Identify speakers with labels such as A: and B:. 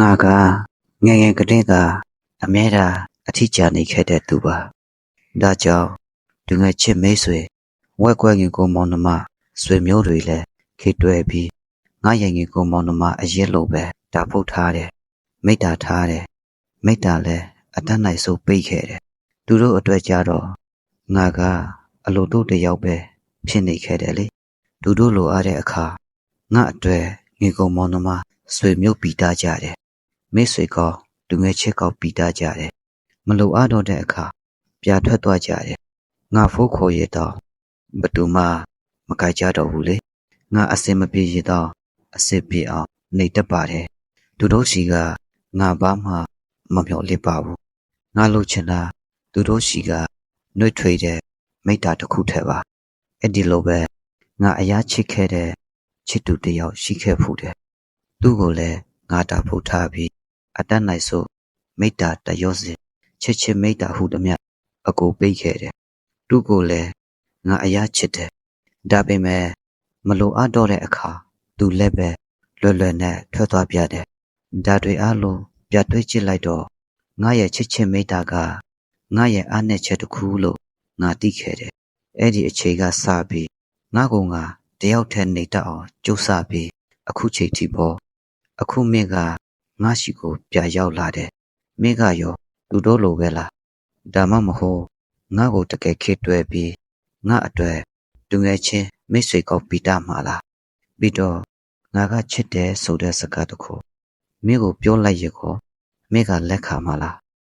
A: ငါကငယ်ငယ်ကတည်းကအမြဲတမ်းအထီးကျန်နေခဲ့တဲ့သူပါဒါကြောင့်သူငယ်ချစ်မိတ်ဆွေဝက်ကွက်ငင်ကိုမောင်နှမဆွေမျိုးတွေလည်းခေတွဲပြီးငါရဲ့ငင်ကိုမောင်နှမအရက်လို့ပဲတာဖုတ်ထားတယ်မိတ္တာထားတယ်မိတ္တာလည်းအတန်းနိုင်ဆုံးပိတ်ခဲ့တယ်သူတို့အတွက်ကြတော့ငါကအလိုတို့တယောက်ပဲဖြစ်နေခဲ့တယ်လေသူတို့လိုအားတဲ့အခါငါအတွက်ငင်ကိုမောင်နှမဆွေမျိုးပီတာကြတယ် မိတ်ဆွေကောသူငယ်ချစ်ကောပီတာကြတယ်မလိုအားတော့တဲ့အခါပြာထွက်သွားကြတယ်ငါဖိုးခေါ်ရတော့ဘသူမှမကြိုက်ကြတော့ဘူးလေငါအစင်မပြေရတော့အစ်စ်ပြေအောင်နေတတ်ပါတယ်သူတို့စီကငါဘာမှမပြောလစ်ပါဘူးငါလိုချင်တာသူတို့စီကနှွေ့ထွေတဲ့မိတ္တာတစ်ခုထက်ပါအဲ့ဒီလိုပဲငါအရာချစ်ခဲ့တဲ့ချစ်သူတစ်ယောက်ရှိခဲ့ဖူးတယ်သူ့ကိုလည်းငါတာဖို့ထားပြီး အတတ်နိုင်စို့မိတ္တာတရောစင်ချစ်ချစ်မိတ္တာဟုသည်မြအကိုပိတ်ခဲ့တယ်သူ့ကိုလည်းငါအရာချစ်တယ်ဒါပေမဲ့မလိုအပ်တော့တဲ့အခါသူလည်းပဲလွယ်လွယ်နဲ့ထွက်သွားပြတယ်ဒါတွေအလုံးပြတ်သွေးချစ်လိုက်တော့ငါရဲ့ချစ်ချစ်မိတ္တာကငါရဲ့အားနဲ့ချက်တစ်ခုလို့ငါသိခဲ့တယ်အဲ့ဒီအချိန်ကစပြီးငါကငါတယောက်တည်းနေတတ်အောင်ကြိုးစားပြီးအခုချိန်ထိပေါ်အခုမင်းက ငါရှိကိုပြရောက်လာတယ်မင်းကရောသူတို့လိုပဲလားဒါမှမဟုတ်ငါ့ကိုတကယ်ခေတွဲပြီးငါအတွက်သူငယ်ချင်းမိတ်ဆွေကောက်ပီတာမှာလားပြီးတော့ငါကချစ်တယ်ဆိုတဲ့စကားတခုမင်းကိုပြောလိုက်ရကောမင်းကလက်ခံမှာလား